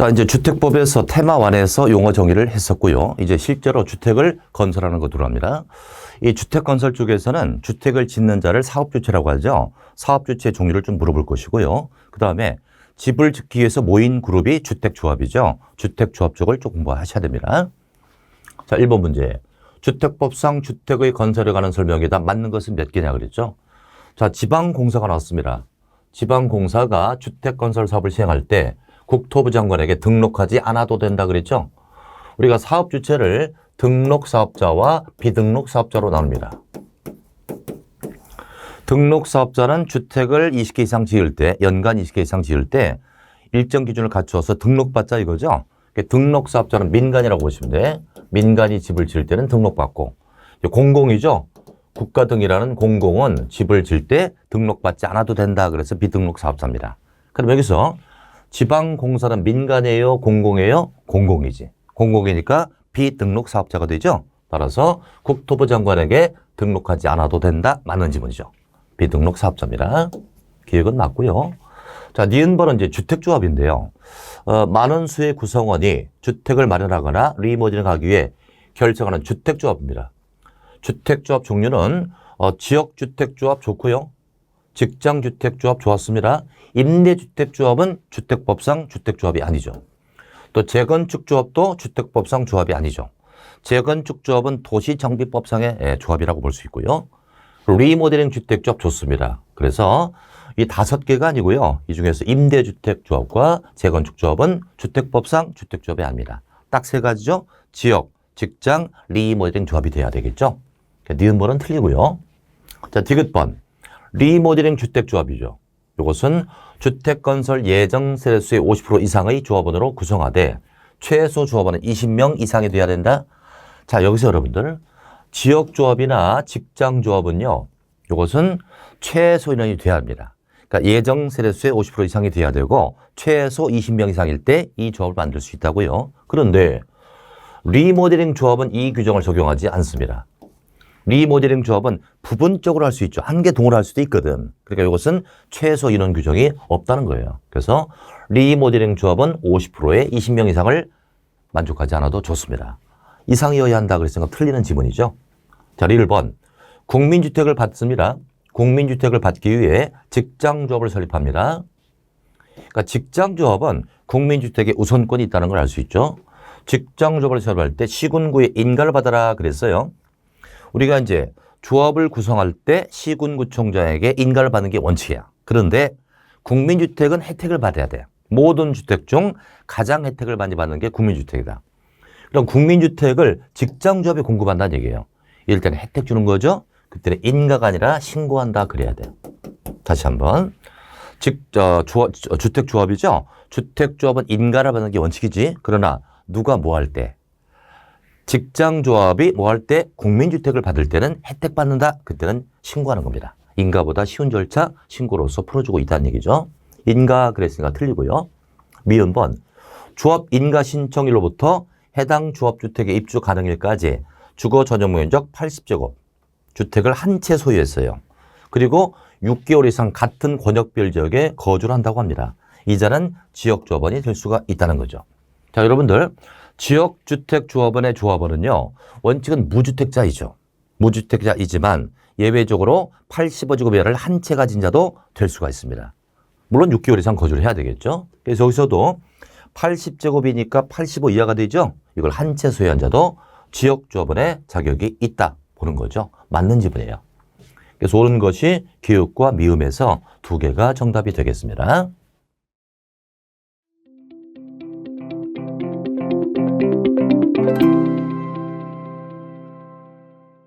자, 이제 주택법에서 테마원에서 용어 정의를 했었고요. 이제 실제로 주택을 건설하는 거 들어갑니다. 이 주택 건설 쪽에서는 주택을 짓는 자를 사업 주체라고 하죠. 사업 주체 종류를 좀 물어볼 것이고요. 그 다음에 집을 짓기 위해서 모인 그룹이 주택 조합이죠. 주택 조합 쪽을 좀 공부하셔야 됩니다. 자, 1번 문제. 주택법상 주택의 건설에 관한 설명에다 맞는 것은 몇 개냐 그랬죠? 자, 지방공사가 나왔습니다. 지방공사가 주택 건설 사업을 시행할 때 국토부 장관에게 등록하지 않아도 된다 그랬죠? 우리가 사업 주체를 등록 사업자와 비등록 사업자로 나눕니다. 등록 사업자는 주택을 20개 이상 지을 때, 연간 20개 이상 지을 때 일정 기준을 갖추어서 등록받자 이거죠. 등록 사업자는 민간이라고 보시면 돼. 민간이 집을 지을 때는 등록받고 공공이죠. 국가 등이라는 공공은 집을 지을 때 등록받지 않아도 된다. 그래서 비등록 사업자입니다. 그럼 여기서 지방공사는 민간이에요? 공공이에요? 공공이지. 공공이니까 비등록 사업자가 되죠. 따라서 국토부 장관에게 등록하지 않아도 된다. 맞는 지문이죠. 비등록 사업자입니다. 기획은 맞고요. 자, 니은번은 이제 주택조합인데요. 어, 많은 수의 구성원이 주택을 마련하거나 리모델링 하기 위해 결정하는 주택조합입니다. 주택조합 종류는 어, 지역주택조합 좋고요. 직장주택조합 좋았습니다. 임대주택조합은 주택법상 주택조합이 아니죠. 또 재건축조합도 주택법상 조합이 아니죠. 재건축조합은 도시정비법상의 예, 조합이라고 볼 수 있고요. 리모델링 주택조합 좋습니다. 그래서 이 다섯 개가 아니고요. 이 중에서 임대주택조합과 재건축조합은 주택법상 주택조합이 아닙니다. 딱 세 가지죠. 지역, 직장, 리모델링 조합이 돼야 되겠죠. 니은번은 틀리고요. 자, 디귿번. 리모델링 주택조합이죠. 이것은 주택건설 예정 세대수의 50% 이상의 조합원으로 구성하되 최소 조합원은 20명 이상이 돼야 된다. 자, 여기서 여러분들 지역조합이나 직장조합은요. 이것은 최소 인원이 돼야 합니다. 그러니까 예정 세대수의 50% 이상이 돼야 되고 최소 20명 이상일 때 이 조합을 만들 수 있다고요. 그런데 리모델링 조합은 이 규정을 적용하지 않습니다. 리모델링 조합은 부분적으로 할 수 있죠. 한 개 동으로 할 수도 있거든. 그러니까 이것은 최소 인원 규정이 없다는 거예요. 그래서 리모델링 조합은 50%의 20명 이상을 만족하지 않아도 좋습니다. 이상이어야 한다 그랬으니까 틀리는 지문이죠. 자, 1번. 국민주택을 받습니다. 국민주택을 받기 위해 직장조합을 설립합니다. 그러니까 직장조합은 국민주택에 우선권이 있다는 걸 알 수 있죠. 직장조합을 설립할 때 시군구에 인가를 받아라 그랬어요. 우리가 이제 조합을 구성할 때 시군구청장에게 인가를 받는 게 원칙이야. 그런데 국민주택은 혜택을 받아야 돼. 모든 주택 중 가장 혜택을 많이 받는 게 국민주택이다. 그럼 국민주택을 직장조합이 공급한다는 얘기예요. 때는 혜택 주는 거죠. 그때는 인가가 아니라 신고한다 그래야 돼. 다시 한번. 직, 어, 조합, 주택조합이죠. 주택조합은 인가를 받는 게 원칙이지. 그러나 누가 뭐 할 때, 직장조합이 뭐 할 때 국민주택을 받을 때는 혜택 받는다. 그때는 신고하는 겁니다. 인가보다 쉬운 절차 신고로서 풀어주고 있다는 얘기죠. 인가 그랬으니까 틀리고요. 미음 번 조합 인가 신청일로부터 해당 조합주택의 입주 가능일까지 주거 전용 면적 80제곱 주택을 한 채 소유했어요. 그리고 6개월 이상 같은 권역별 지역에 거주를 한다고 합니다. 이자는 지역조합원이 될 수가 있다는 거죠. 자, 여러분들 지역주택조합원의 조합원은요. 원칙은 무주택자이죠. 무주택자이지만 예외적으로 85제곱 이하를 한 채 가 진 자도 될 수가 있습니다. 물론 6개월 이상 거주를 해야 되겠죠. 그래서 여기서도 80제곱이니까 85 이하가 되죠. 이걸 한 채 소유한 자도 지역조합원의 자격이 있다 보는 거죠. 맞는 지분이에요. 그래서 옳은 것이 기육과 미음에서 두 개가 정답이 되겠습니다.